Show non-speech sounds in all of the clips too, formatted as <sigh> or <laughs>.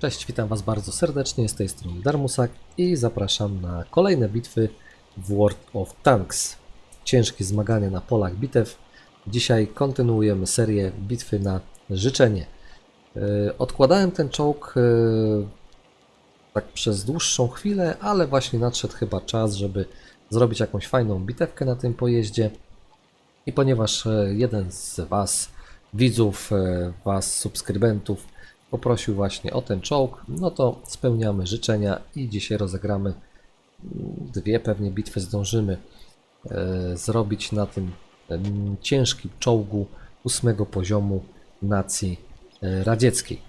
Cześć, witam Was bardzo serdecznie, z tej strony Darmusak i zapraszam na kolejne bitwy w World of Tanks. Ciężkie zmagania na polach bitew. Dzisiaj kontynuujemy serię bitwy na życzenie. Yy, Odkładałem ten czołg yy, tak przez dłuższą chwilę, ale właśnie nadszedł chyba czas, żeby zrobić jakąś fajną bitewkę na tym pojeździe. I ponieważ e, jeden z Was, widzów, e, Was, subskrybentów, poprosił właśnie o ten czołg, no to spełniamy życzenia i dzisiaj rozegramy mm, dwie pewnie bitwy zdążymy e, zrobić na tym em, ciężkim czołgu ósmego poziomu nacji e, radzieckiej.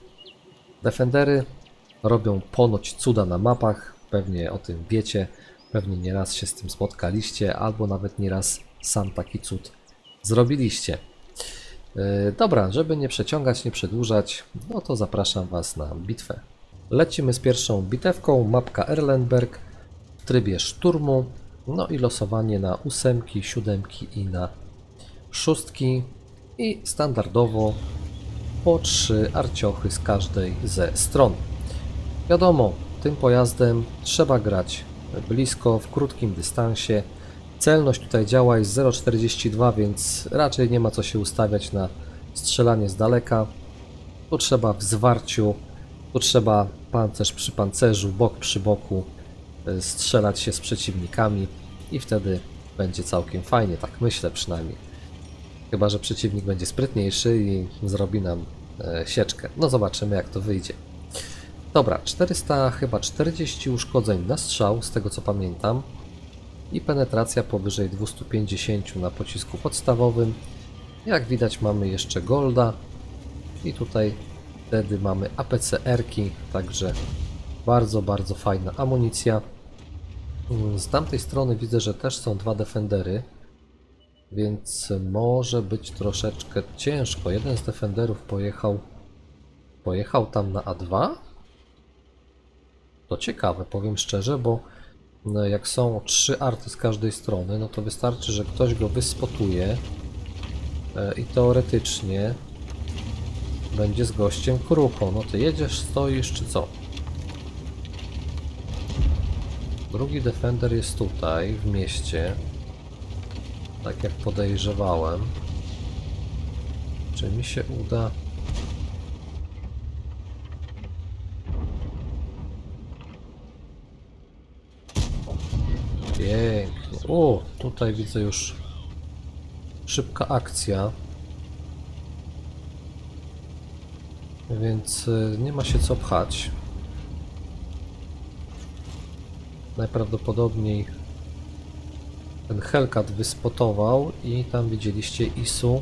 Defendery robią ponoć cuda na mapach, pewnie o tym wiecie, pewnie nieraz się z tym spotkaliście, albo nawet nieraz sam taki cud zrobiliście. E, Dobra, żeby nie przeciągać, nie przedłużać, no to zapraszam Was na bitwę. Lecimy z pierwszą bitewką, mapka Erlenberg w trybie szturmu, no i losowanie na ósemki, siódemki i na szóstki i standardowo po trzy arciochy z każdej ze stron. Wiadomo, tym pojazdem trzeba grać blisko, w krótkim dystansie. Celność tutaj działa jest 0,42, więc raczej nie ma co się ustawiać na strzelanie z daleka. Tu trzeba w zwarciu, tu trzeba pancerz przy pancerzu, bok przy boku y, strzelać się z przeciwnikami i wtedy będzie całkiem fajnie, tak myślę przynajmniej. Chyba, że przeciwnik będzie sprytniejszy i zrobi nam e, sieczkę. No zobaczymy jak to wyjdzie. Dobra, 400 chyba 40 uszkodzeń na strzał, z tego co pamiętam. I penetracja powyżej 250 na pocisku podstawowym. Jak widać mamy jeszcze Golda. I tutaj wtedy mamy APCR-ki, także bardzo, bardzo fajna amunicja. Mm, Z tamtej strony widzę, że też są dwa Defendery, więc może być troszeczkę ciężko. Jeden z Defenderów pojechał, pojechał tam na A2. To ciekawe, powiem szczerze, bo no, jak są trzy arty z każdej strony, no to wystarczy, że ktoś go wyspotuje e, i teoretycznie będzie z gościem kruchą. No ty jedziesz, stoisz czy co? Drugi defender jest tutaj, w mieście. Tak jak podejrzewałem. Czy mi się uda... Pięknie. O, tutaj widzę już szybka akcja. Więc y, nie ma się co pchać. Najprawdopodobniej ten Hellcat wyspotował i tam widzieliście Isu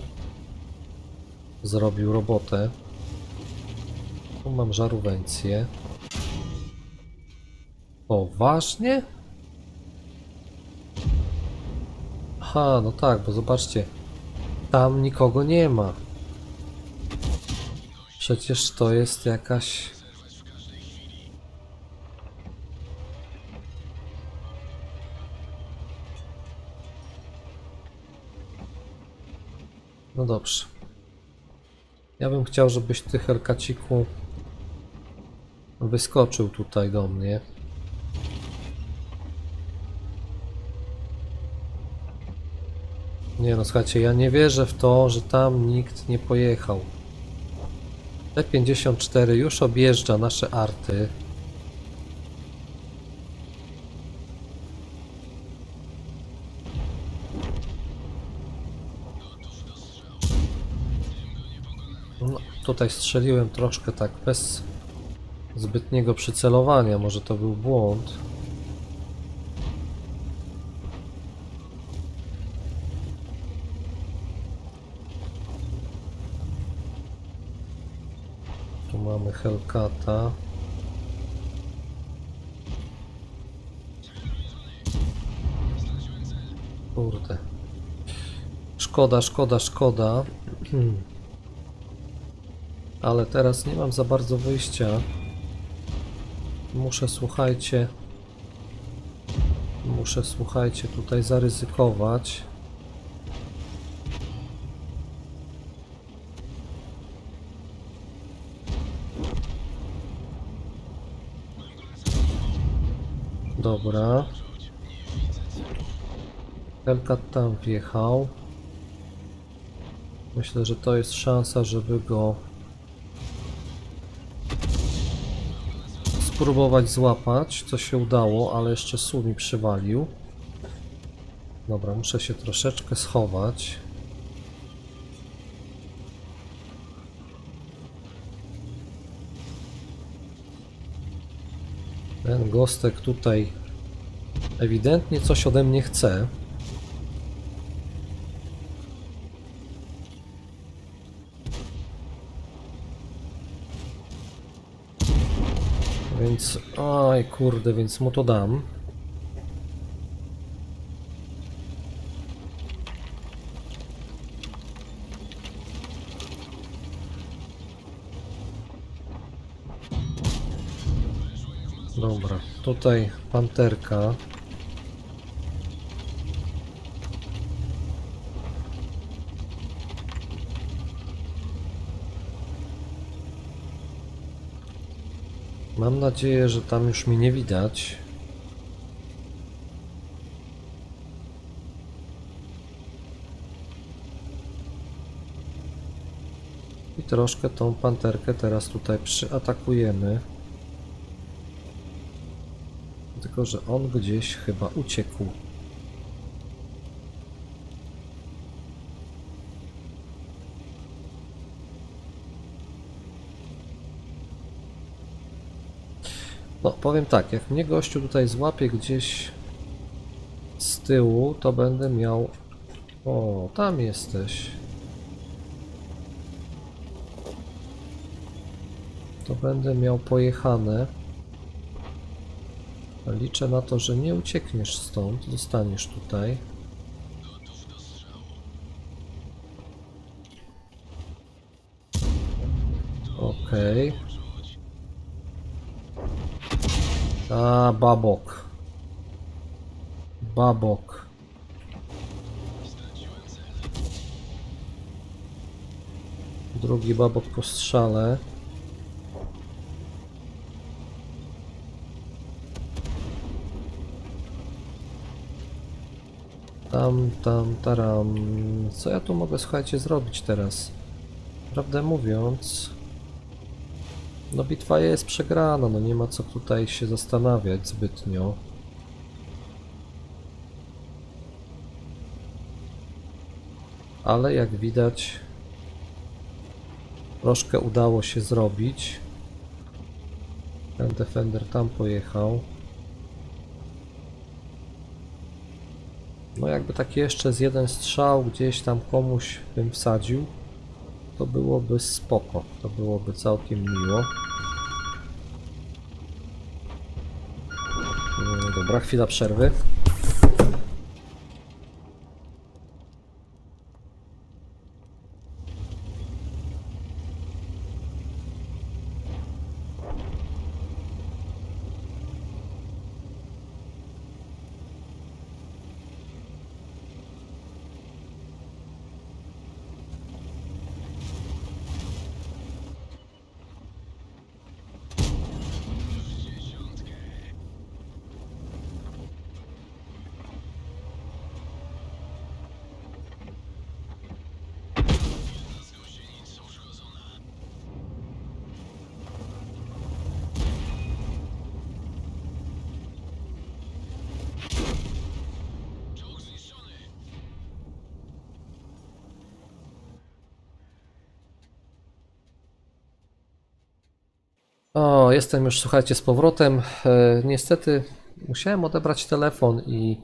zrobił robotę. Tu mam żarówencję. Poważnie? Aha, no tak, bo zobaczcie, tam nikogo nie ma. Przecież to jest jakaś... No dobrze. Ja bym chciał, żebyś ty, Helkaciku, wyskoczył tutaj do mnie. Nie no, słuchajcie, ja nie wierzę w to, że tam nikt nie pojechał. T-54 już objeżdża nasze arty. No, tutaj strzeliłem troszkę tak bez zbytniego przycelowania, może to był błąd. Tu mamy Hellcata. Kurde. Szkoda, szkoda, szkoda. <clears throat> Ale teraz nie mam za bardzo wyjścia. Muszę, słuchajcie. Muszę, słuchajcie, tutaj zaryzykować. Dobra. Hellcat tam wjechał. Myślę, że to jest szansa, żeby go spróbować złapać, co się udało, ale jeszcze Su mi przywalił. Dobra, muszę się troszeczkę schować. Ten gostek tutaj ewidentnie coś ode mnie chce. Więc, oj kurde, więc mu to dam. Dobra, tutaj panterka. Mam nadzieję, że tam już mnie nie widać. I troszkę tą panterkę teraz tutaj przyatakujemy. Tylko, że on gdzieś chyba uciekł. No, powiem tak, jak mnie gościu tutaj złapie gdzieś z tyłu, to będę miał... O, tam jesteś. To będę miał pojechane. Liczę na to, że nie uciekniesz stąd, zostaniesz tutaj. Okej. A, babok. Babok. Drugi babok po strzale. Tam, tam, taram. Co ja tu mogę, słuchajcie, zrobić teraz? Prawdę mówiąc... No bitwa jest przegrana, no nie ma co tutaj się zastanawiać zbytnio. Ale jak widać troszkę udało się zrobić. Ten Defender tam pojechał. No jakby taki jeszcze z jeden strzał gdzieś tam komuś bym wsadził, to byłoby spoko. To byłoby całkiem miło. Mm, Dobra, chwila przerwy. O, jestem już, słuchajcie, z powrotem. E, niestety musiałem odebrać telefon i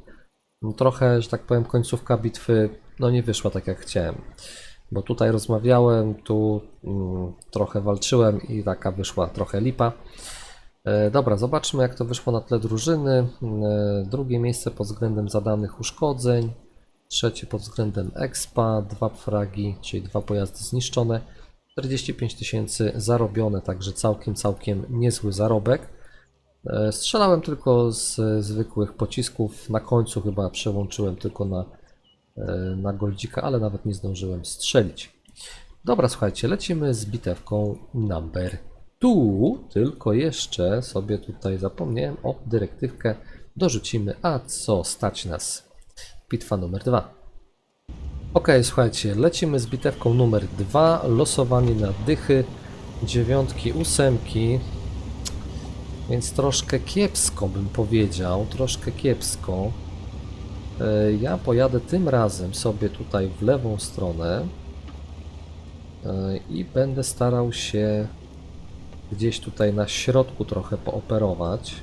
no, trochę, że tak powiem, końcówka bitwy no nie wyszła tak jak chciałem. Bo tutaj rozmawiałem, tu mm, trochę walczyłem i taka wyszła trochę lipa. E, dobra, zobaczmy jak to wyszło na tle drużyny. E, drugie miejsce pod względem zadanych uszkodzeń. Trzecie pod względem expa, dwa fragi, czyli dwa pojazdy zniszczone. 45 tysięcy zarobione, także całkiem, całkiem niezły zarobek. E, Strzelałem tylko z zwykłych pocisków. Na końcu chyba przełączyłem tylko na, e, na goldzika, ale nawet nie zdążyłem strzelić. Dobra, słuchajcie, lecimy z bitewką number 2. Tylko jeszcze sobie tutaj zapomniałem o dyrektywkę dorzucimy, a co stać nas. Bitwa numer dwa. Ok, słuchajcie, lecimy z bitewką numer dwa. Losowanie na dychy, dziewiątki, ósemki. Więc troszkę kiepsko bym powiedział, troszkę kiepsko. E, Ja pojadę tym razem sobie tutaj w lewą stronę e, i będę starał się gdzieś tutaj na środku trochę pooperować.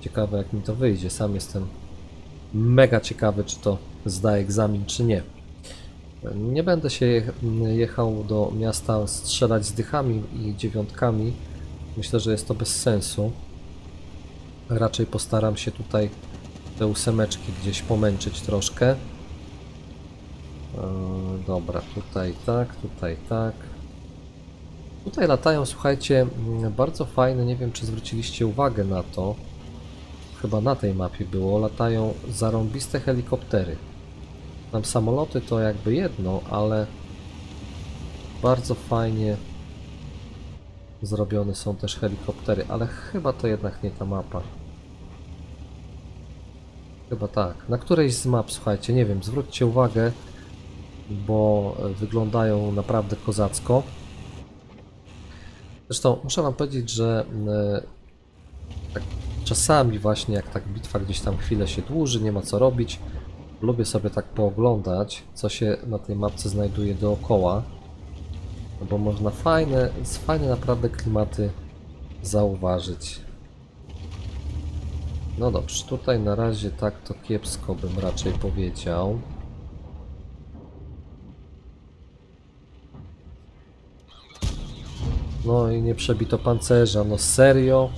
Ciekawe jak mi to wyjdzie. Sam jestem mega ciekawy, czy to zda egzamin, czy nie. Nie będę się je- jechał do miasta strzelać z dychami i dziewiątkami. Myślę, że jest to bez sensu. Raczej postaram się tutaj te ósemeczki gdzieś pomęczyć troszkę. Eee, dobra, tutaj tak, tutaj tak. Tutaj latają, słuchajcie, mm, bardzo fajne, nie wiem czy zwróciliście uwagę na to, chyba na tej mapie było, latają zarąbiste helikoptery. Tam samoloty to jakby jedno, ale bardzo fajnie zrobione są też helikoptery, ale chyba to jednak nie ta mapa. Chyba tak. Na którejś z map, słuchajcie, nie wiem, zwróćcie uwagę, bo e, wyglądają naprawdę kozacko. Zresztą muszę wam powiedzieć, że e, czasami właśnie jak tak bitwa gdzieś tam chwilę się dłuży, nie ma co robić, lubię sobie tak pooglądać, co się na tej mapce znajduje dookoła, no bo można fajne, fajne naprawdę klimaty zauważyć. No dobrze, tutaj na razie tak to kiepsko bym raczej powiedział. No i nie przebito pancerza, no serio?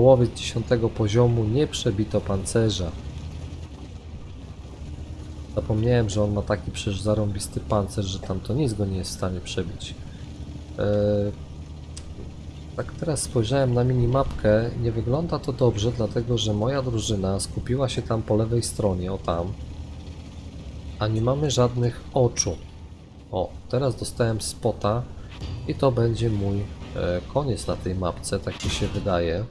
Połowiec 10 poziomu nie przebito pancerza. Zapomniałem, że on ma taki przecież zarąbisty pancerz, że tam to nic go nie jest w stanie przebić. Eee, tak teraz spojrzałem na minimapkę, nie wygląda to dobrze, dlatego że moja drużyna skupiła się tam po lewej stronie, o tam. A nie mamy żadnych oczu. O, teraz dostałem spota i to będzie mój e, koniec na tej mapce, tak mi się wydaje.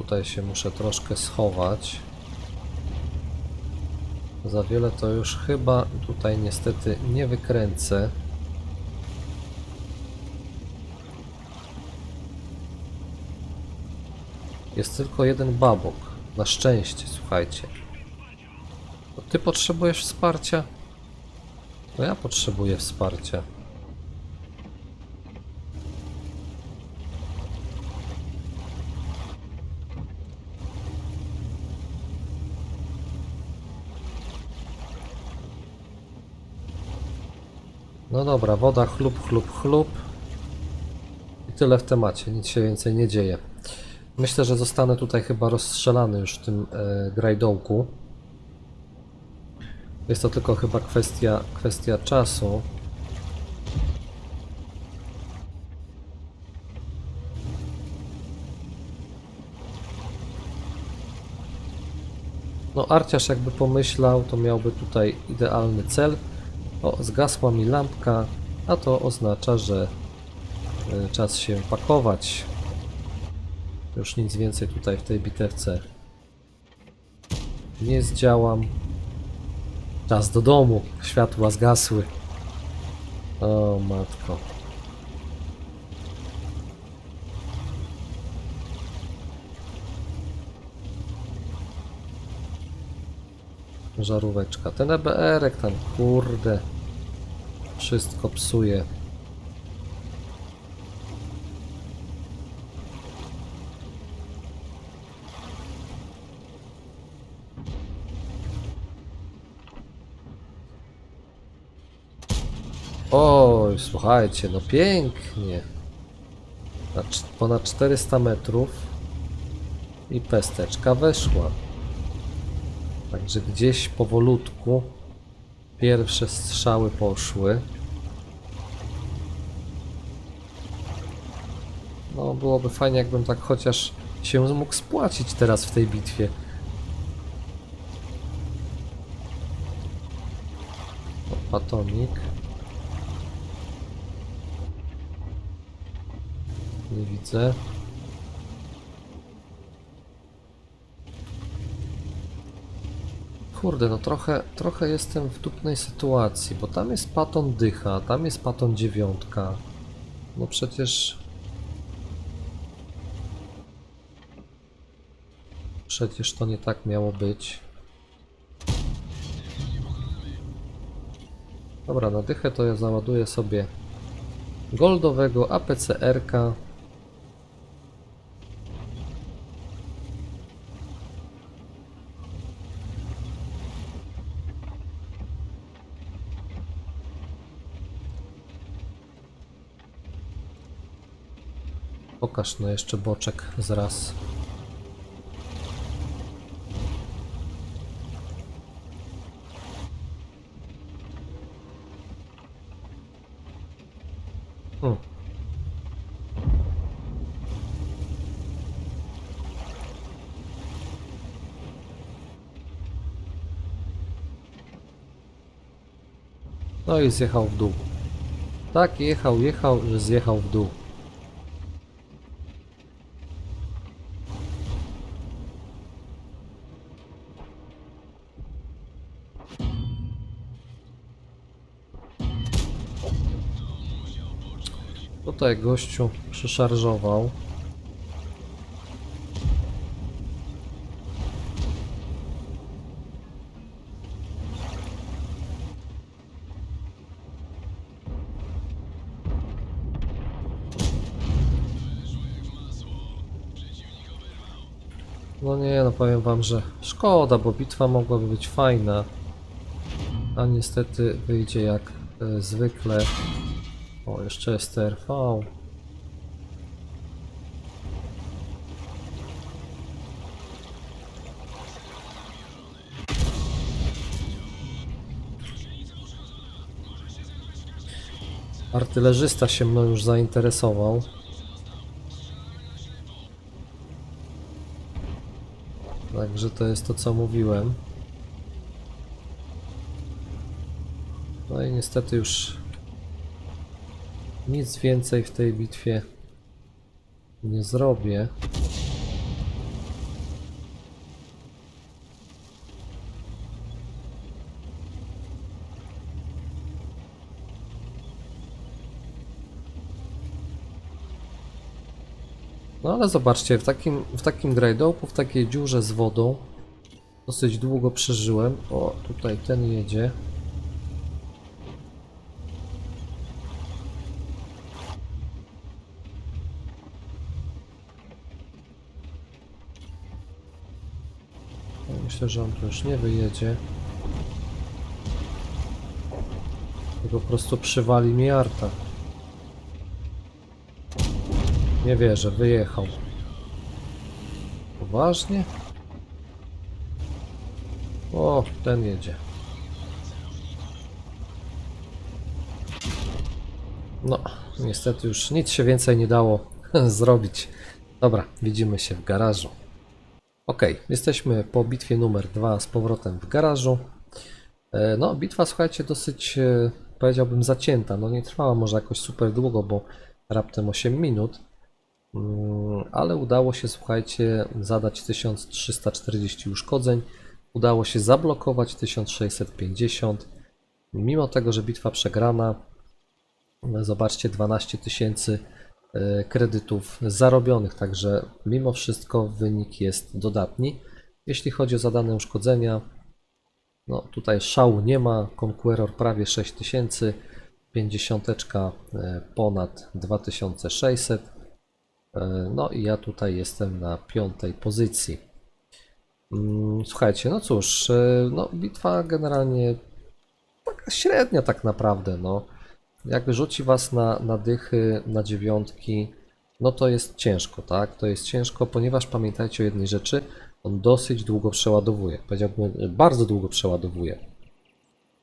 Tutaj się muszę troszkę schować. Za wiele to już chyba tutaj niestety nie wykręcę. Jest tylko jeden babok. Na szczęście, słuchajcie. Ty potrzebujesz wsparcia? To ja potrzebuję wsparcia. No dobra, woda, chlub, chlub, chlub. I tyle w temacie, nic się więcej nie dzieje. Myślę, że zostanę tutaj chyba rozstrzelany już w tym e, grajdołku. Jest to tylko chyba kwestia, kwestia czasu. No Arciarz jakby pomyślał, to miałby tutaj idealny cel. O, zgasła mi lampka, a to oznacza, że e, czas się pakować. Już nic więcej tutaj w tej bitewce nie zdziałam. Czas do domu. Światła zgasły. O matko. Żaróweczka. Ten EBR-ek tam, kurde. Wszystko psuje. Oj, słuchajcie, no pięknie. Ponad 400 metrów i pesteczka weszła. Także gdzieś powolutku pierwsze strzały poszły. No, byłoby fajnie, jakbym tak chociaż się mógł spłacić teraz w tej bitwie. O, Patonik. Nie widzę. Kurde, no trochę, trochę jestem w dupnej sytuacji, bo tam jest paton dycha, tam jest paton dziewiątka. No przecież... Przecież to nie tak miało być. Dobra, na dychę to ja załaduję sobie goldowego APCR-ka. Pokaż no jeszcze boczek zraz. Hmm. No i zjechał w dół. Tak, jechał, jechał, że zjechał w dół. Tutaj gościu przyszarżował. No nie, no powiem wam, że szkoda, bo bitwa mogłaby być fajna. A niestety wyjdzie jak e, zwykle. O, jeszcze jest TRV. Artylerzysta się mną już zainteresował. Także to jest to, co mówiłem. No i niestety już nic więcej w tej bitwie nie zrobię. No ale zobaczcie, w takim, w takim grajdołku, w takiej dziurze z wodą dosyć długo przeżyłem. O, tutaj ten jedzie. No, Myślę, że on tu już nie wyjedzie. To po prostu przywali mi arta. Nie wierzę, wyjechał. Poważnie? O, ten jedzie. No, niestety już nic się więcej nie dało <laughs> zrobić. Dobra, widzimy się w garażu. Ok, jesteśmy po bitwie numer dwa z powrotem w garażu. E, No, bitwa, słuchajcie, dosyć e, powiedziałbym zacięta. No, nie trwała może jakoś super długo, bo raptem 8 minut. Mm, Ale udało się, słuchajcie, zadać 1340 uszkodzeń. Udało się zablokować 1650. Mimo tego, że bitwa przegrana, zobaczcie, 12 tysięcy kredytów zarobionych, także mimo wszystko wynik jest dodatni. Jeśli chodzi o zadane uszkodzenia, no tutaj szału nie ma, Conqueror prawie 6000, 50 e, ponad 2600, E, no i ja tutaj jestem na piątej pozycji. Mm, Słuchajcie, no cóż, e, no bitwa generalnie taka średnia tak naprawdę, no. Jak rzuci was na, na dychy, na dziewiątki, no to jest ciężko, tak? To jest ciężko, ponieważ pamiętajcie o jednej rzeczy, on dosyć długo przeładowuje. Powiedziałbym, bardzo długo przeładowuje.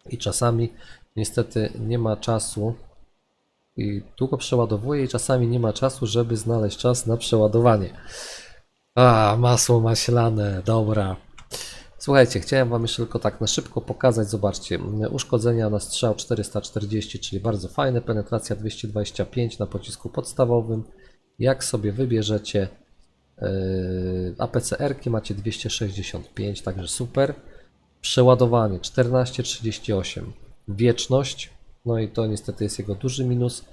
I czasami niestety nie ma czasu i długo przeładowuje i czasami nie ma czasu, żeby znaleźć czas na przeładowanie. A, masło maślane, dobra. Słuchajcie, chciałem Wam jeszcze tylko tak na szybko pokazać, zobaczcie, uszkodzenia na strzał 440, czyli bardzo fajne, penetracja 225 na pocisku podstawowym, Jak sobie wybierzecie yy, APCR-ki macie 265, także super. Przeładowanie 1438, wieczność, no i to niestety jest jego duży minus.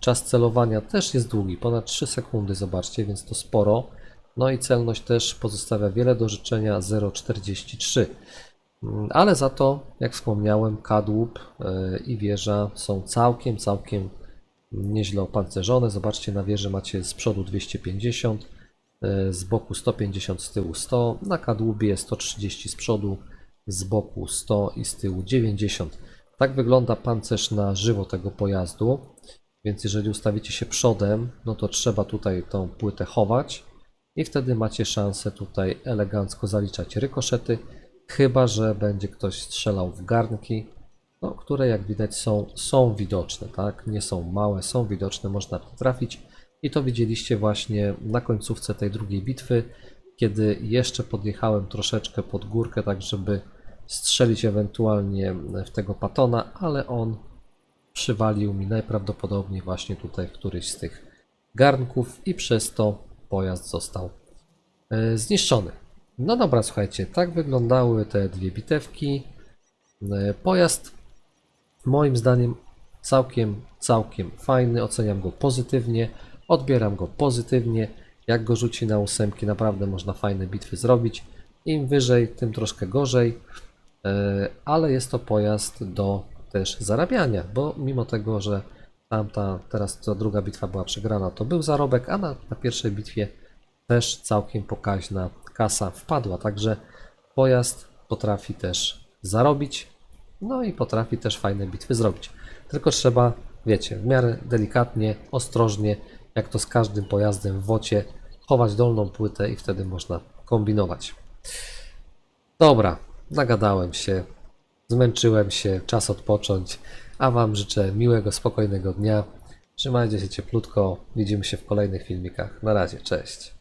Czas celowania też jest długi, ponad 3 sekundy, zobaczcie, więc to sporo. No i celność też pozostawia wiele do życzenia 0,43. Mm, Ale za to, jak wspomniałem, kadłub yy, i wieża są całkiem, całkiem nieźle opancerzone. Zobaczcie, na wieży macie z przodu 250, yy, z boku 150, z tyłu 100. Na kadłubie 130 z przodu, z boku 100 i z tyłu 90. Tak wygląda pancerz na żywo tego pojazdu. Więc jeżeli ustawicie się przodem, no to trzeba tutaj tą płytę chować i wtedy macie szansę tutaj elegancko zaliczać rykoszety, chyba że będzie ktoś strzelał w garnki, no, które jak widać są, są widoczne, tak? Nie są małe, są widoczne, można trafić i to widzieliście właśnie na końcówce tej drugiej bitwy, kiedy jeszcze podjechałem troszeczkę pod górkę, tak żeby strzelić ewentualnie w tego patona, ale on przywalił mi najprawdopodobniej właśnie tutaj w któryś z tych garnków i przez to pojazd został e, zniszczony. No dobra, słuchajcie, tak wyglądały te dwie bitewki. E, Pojazd moim zdaniem całkiem, całkiem fajny, oceniam go pozytywnie, odbieram go pozytywnie. Jak go rzuci na ósemki, naprawdę można fajne bitwy zrobić. Im wyżej, tym troszkę gorzej, E, ale jest to pojazd do też zarabiania, bo mimo tego, że tamta, teraz ta druga bitwa była przegrana, to był zarobek, a na, na pierwszej bitwie też całkiem pokaźna kasa wpadła, także pojazd potrafi też zarobić, no i potrafi też fajne bitwy zrobić. Tylko trzeba, wiecie, w miarę delikatnie, ostrożnie, jak to z każdym pojazdem w wocie, chować dolną płytę i wtedy można kombinować. Dobra, nagadałem się, zmęczyłem się, czas odpocząć, a Wam życzę miłego, spokojnego dnia. Trzymajcie się cieplutko, widzimy się w kolejnych filmikach. Na razie, cześć.